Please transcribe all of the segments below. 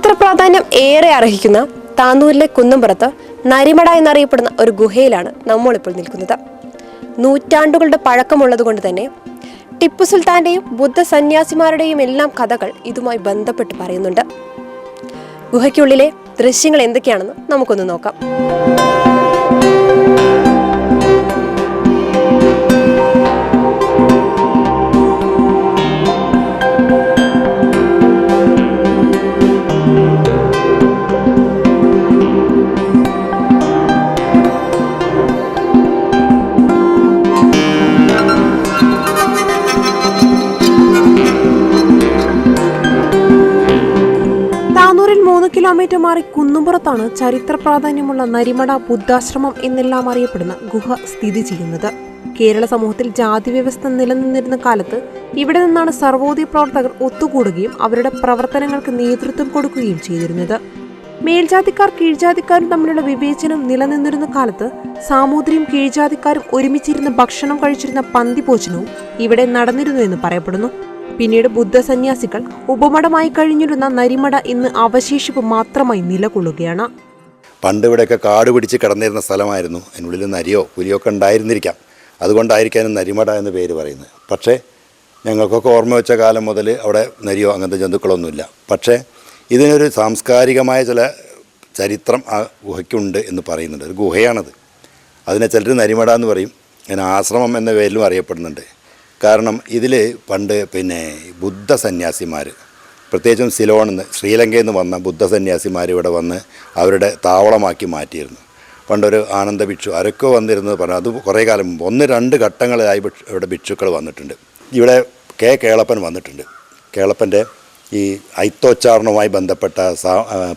ചരിത്ര പ്രാധാന്യം ഏറെ അർഹിക്കുന്ന താന്നൂരിലെ കുന്നമ്പുറത്ത് നരിമട എന്നറിയപ്പെടുന്ന ഒരു ഗുഹയിലാണ് നമ്മളിപ്പോൾ നിൽക്കുന്നത്. നൂറ്റാണ്ടുകളുടെ പഴക്കമുള്ളത് കൊണ്ട് തന്നെ ടിപ്പു സുൽത്താന്റെയും ബുദ്ധ സന്യാസിമാരുടെയും എല്ലാം കഥകൾ ഇതുമായി ബന്ധപ്പെട്ട് പറയുന്നുണ്ട്. ഗുഹയ്ക്കുള്ളിലെ ദൃശ്യങ്ങൾ എന്തൊക്കെയാണെന്ന് നമുക്കൊന്ന് നോക്കാം. കിലോമീറ്റർ മാറി കുന്നുംപുറത്താണ് ചരിത്ര പ്രാധാന്യമുള്ള നരിമട ബുദ്ധാശ്രമം എന്നെല്ലാം അറിയപ്പെടുന്ന ഗുഹ സ്ഥിതി ചെയ്യുന്നത്. കേരള സമൂഹത്തിൽ ജാതി വ്യവസ്ഥ നിലനിന്നിരുന്ന കാലത്ത് ഇവിടെ നിന്നാണ് സർവോദയ പ്രവർത്തകർ ഒത്തുകൂടുകയും അവരുടെ പ്രവർത്തനങ്ങൾക്ക് നേതൃത്വം കൊടുക്കുകയും ചെയ്തിരുന്നത്. മേൽജാതിക്കാർ കീഴ്ജാതിക്കാരും തമ്മിലുള്ള വിവേചനം നിലനിന്നിരുന്ന കാലത്ത് സാമൂതിരിയും കീഴ്ജാതിക്കാരും ഒരുമിച്ചിരുന്ന് ഭക്ഷണം കഴിച്ചിരുന്ന പന്തിഭോജനവും ഇവിടെ നടന്നിരുന്നു എന്ന് പറയപ്പെടുന്നു. പിന്നീട് ബുദ്ധസന്യാസികൾ ഉപമടമായി കഴിഞ്ഞിരുന്ന നരിമട ഇന്ന് അവശേഷിപ്പ് മാത്രമായി നിലകൊള്ളുകയാണ്. പണ്ട് ഇവിടെയൊക്കെ കാട് പിടിച്ച് കിടന്നിരുന്ന സ്ഥലമായിരുന്നു. അതിനുള്ളിൽ നരിയോ പുലിയോ ഒക്കെ ഉണ്ടായിരുന്നിരിക്കാം. അതുകൊണ്ടായിരിക്കാനും നരിമട എന്ന് പേര് പറയുന്നത്. പക്ഷേ ഞങ്ങൾക്കൊക്കെ ഓർമ്മ വെച്ച കാലം മുതൽ അവിടെ നരിയോ അങ്ങനത്തെ ജന്തുക്കളൊന്നുമില്ല. പക്ഷേ ഇതിനൊരു സാംസ്കാരികമായ ചില ചരിത്രം ആ ഗുഹയ്ക്കുണ്ട് എന്ന് പറയുന്നുണ്ട്. ഒരു ഗുഹയാണത്. അതിനെ ചിലർ നരിമട എന്ന് പറയും. അതിന് ആശ്രമം എന്ന പേരിലും അറിയപ്പെടുന്നുണ്ട്. കാരണം ഇതിൽ പണ്ട് പിന്നെ ബുദ്ധ സന്യാസിമാർ പ്രത്യേകിച്ചും സിലോണിൽ നിന്ന് ശ്രീലങ്കയിൽ നിന്ന് വന്ന ബുദ്ധ സന്യാസിമാർ ഇവിടെ വന്ന് അവരുടെ താവളമാക്കി മാറ്റിയിരുന്നു. പണ്ടൊരു ആനന്ദ ഭിക്ഷു ആരൊക്കെ വന്നിരുന്നത് പറഞ്ഞു അത് കുറേ കാലം മുമ്പ് ഒന്ന് രണ്ട് ഘട്ടങ്ങളിലായി ഇവിടെ ഭിക്ഷുക്കൾ വന്നിട്ടുണ്ട്. ഇവിടെ കെ കേളപ്പൻ വന്നിട്ടുണ്ട്. കേളപ്പന്റെ ഈ ഐത്തോച്ചാരണവുമായി ബന്ധപ്പെട്ട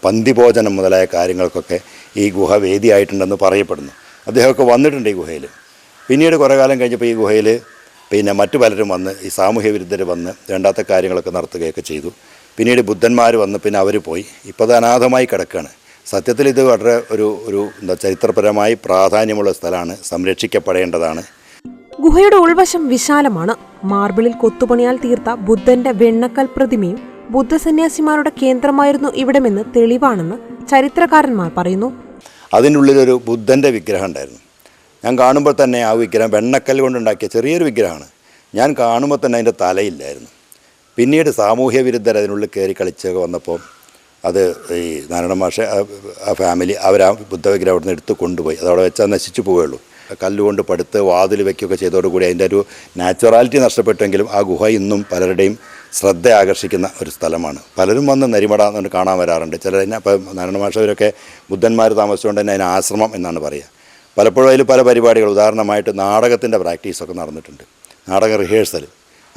പന്തിഭോജനം മുതലായ കാര്യങ്ങൾക്കൊക്കെ ഈ ഗുഹ വേദിയായിട്ടുണ്ടെന്ന് പറയപ്പെടുന്നു. അദ്ദേഹമൊക്കെ വന്നിട്ടുണ്ട് ഈ ഗുഹയിൽ. പിന്നീട് കുറേ കാലം കഴിഞ്ഞപ്പോൾ ഈ ഗുഹയിൽ പിന്നെ മറ്റു പലരും വന്ന് ഈ സാമൂഹ്യ വിരുദ്ധർ വന്ന് വേണ്ടാത്ത കാര്യങ്ങളൊക്കെ നടത്തുകയൊക്കെ ചെയ്തു. പിന്നീട് ബുദ്ധന്മാർ വന്ന് പിന്നെ അവർ പോയി. ഇപ്പോൾ അത് അനാഥമായി കിടക്കുകയാണ് സത്യത്തിൽ ഇത് വളരെ ഒരു ഒരു എന്താ ചരിത്രപരമായി പ്രാധാന്യമുള്ള സ്ഥലമാണ്. സംരക്ഷിക്കപ്പെടേണ്ടതാണ്. ഗുഹയുടെ ഉൾവശം വിശാലമാണ്. മാർബിളിൽ കൊത്തുപണിയാൽ തീർത്ത ബുദ്ധന്റെ വെണ്ണക്കൽ പ്രതിമയും ബുദ്ധസന്യാസിമാരുടെ കേന്ദ്രമായിരുന്നു ഇവിടമെന്ന് തെളിവാണെന്ന് ചരിത്രകാരന്മാർ പറയുന്നു. അതിനുള്ളിലൊരു ബുദ്ധന്റെ വിഗ്രഹം ഉണ്ടായിരുന്നു. ഞാൻ കാണുമ്പോൾ തന്നെ ആ വിഗ്രഹം വെണ്ണക്കൽ കൊണ്ടുണ്ടാക്കിയ ചെറിയൊരു വിഗ്രഹമാണ്. ഞാൻ കാണുമ്പോൾ തന്നെ അതിന്റെ തലയില്ലായിരുന്നു. പിന്നീട് സാമൂഹ്യ വിരുദ്ധർ അതിനുള്ളിൽ കയറി കളിച്ചൊക്കെ വന്നപ്പോൾ അത് ഈ നാരായണ മാഷ ആ- ഫാമിലി അവർ ആ ബുദ്ധ വിഗ്രഹം അവിടെ നിന്ന് എടുത്ത് കൊണ്ടുപോയി. അതവിടെ വെച്ചാൽ നശിച്ചു പോവുകയുള്ളൂ. കല്ലുകൊണ്ട് പടുത്ത് വാതിൽ വയ്ക്കുകയൊക്കെ ചെയ്തതോടുകൂടി അതിന്റെ ഒരു നാച്ചുറാലിറ്റി നഷ്ടപ്പെട്ടെങ്കിലും ആ ഗുഹ ഇന്നും പലരുടെയും ശ്രദ്ധ ആകർഷിക്കുന്ന ഒരു സ്ഥലമാണ്. പലരും വന്ന് നരിമട എന്ന് കാണാൻ വരാറുണ്ട്. ചിലർ തന്നെ ഇപ്പം നാരായണ മാഷവരൊക്കെ ബുദ്ധന്മാർ താമസിച്ചുകൊണ്ട് തന്നെ അതിന് ആശ്രമം എന്നാണ് പറയുക. പലപ്പോഴും അതിൽ പല പരിപാടികൾ. ഉദാഹരണമായിട്ട് നാടകത്തിന്റെ പ്രാക്ടീസൊക്കെ നടന്നിട്ടുണ്ട്. നാടക റിഹേഴ്സൽ.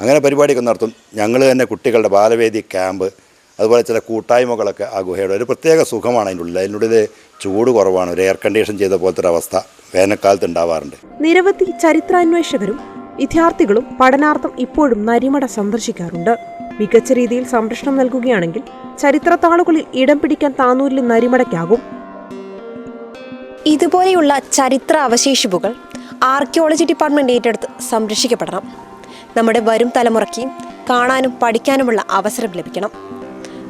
അങ്ങനെ പരിപാടിയൊക്കെ നടത്തും. ഞങ്ങൾ തന്നെ കുട്ടികളുടെ ബാലവേദി ക്യാമ്പ് അതുപോലെ ചില കൂട്ടായ്മകളൊക്കെ ആ ഗുഹയുടെ ഒരു പ്രത്യേക സുഖമാണ് അതിന്റെ ഉള്ളിൽ. അതിനുള്ളിൽ ചൂട് കുറവാണ്. ഒരു എയർ കണ്ടീഷൻ ചെയ്ത പോലത്തെ ഒരു അവസ്ഥ വേനൽക്കാലത്ത് ഉണ്ടാവാറുണ്ട്. നിരവധി ചരിത്രാന്വേഷകരും വിദ്യാർത്ഥികളും പഠനാർത്ഥം ഇപ്പോഴും നരിമട സന്ദർശിക്കാറുണ്ട്. മികച്ച രീതിയിൽ സംരക്ഷണം നൽകുകയാണെങ്കിൽ ചരിത്രത്താളുകളിൽ ഇടം പിടിക്കാൻ താനൂരിലെ നരിമടയ്ക്കാകും. ഇതുപോലെയുള്ള ചരിത്ര അവശേഷിപ്പുകൾ ആർക്കിയോളജി ഡിപ്പാർട്ട്മെന്റ് ഏറ്റെടുത്ത് സംരക്ഷിക്കപ്പെടണം. നമ്മുടെ വരും തലമുറയ്ക്ക് കാണാനും പഠിക്കാനുമുള്ള അവസരം ലഭിക്കണം.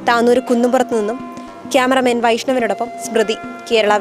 താനൂർ കുന്നുംപുറത്ത് നിന്നും ക്യാമറമാൻ വൈഷ്ണവിനോടൊപ്പം സ്മൃതി കേരള